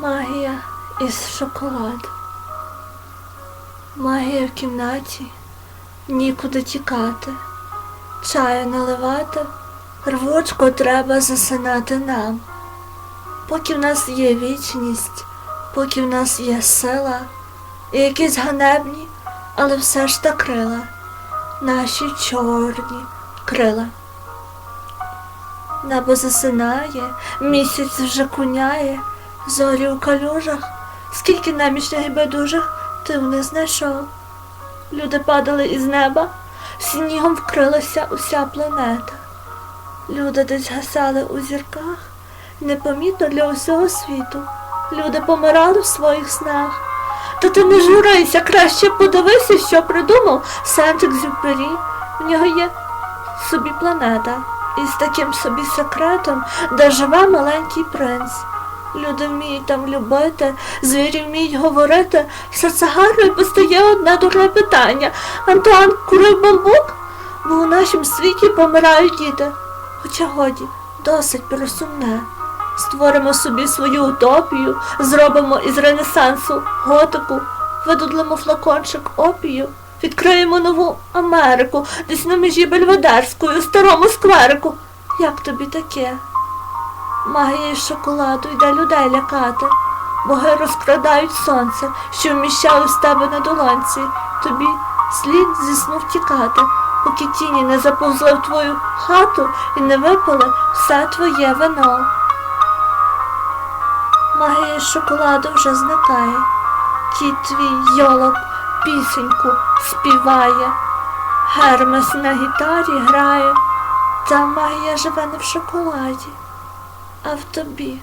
Магія із шоколаду. Магія в кімнаті, нікуди тікати. Чаю наливати, рвучко треба засинати нам. Поки в нас є вічність, поки в нас є сила, і якісь ганебні, але все ж та крила, наші чорні крила. Небо засинає, місяць вже куняє, зорі у калюжах, скільки немічних і байдужих ти не знайшов. Люди падали із неба, снігом вкрилася уся планета. Люди десь гасали у зірках, непомітно для усього світу. Люди помирали в своїх снах. Та ти не журися, краще подивися, що придумав Сантик Зюпері. В нього є собі планета із таким собі секретом, де живе маленький принц. Люди вміють там любити, звірі вміють говорити. Серце гарно і постає одне дурне питання. Антуан курив бамбук, бо у нашому світі помирають діти. Хоча годі, досить про сумне. Створимо собі свою утопію, зробимо із Ренесансу готику, видудлимо флакончик опію, відкриємо нову Америку, десь на межі Бельведерської, старому скверику. Як тобі таке? Магія із шоколаду йде людей лякати. Боги розкрадають сонце, що вміщали з тебе на долонці. Тобі слід зі сну втікати, поки тіні не заповзли в твою хату і не випили все твоє вино. Магія шоколаду вже зникає. Кіт твій йолоп пісеньку співає. Гермес на гітарі грає, та магія живе не в шоколаді, а в тобі.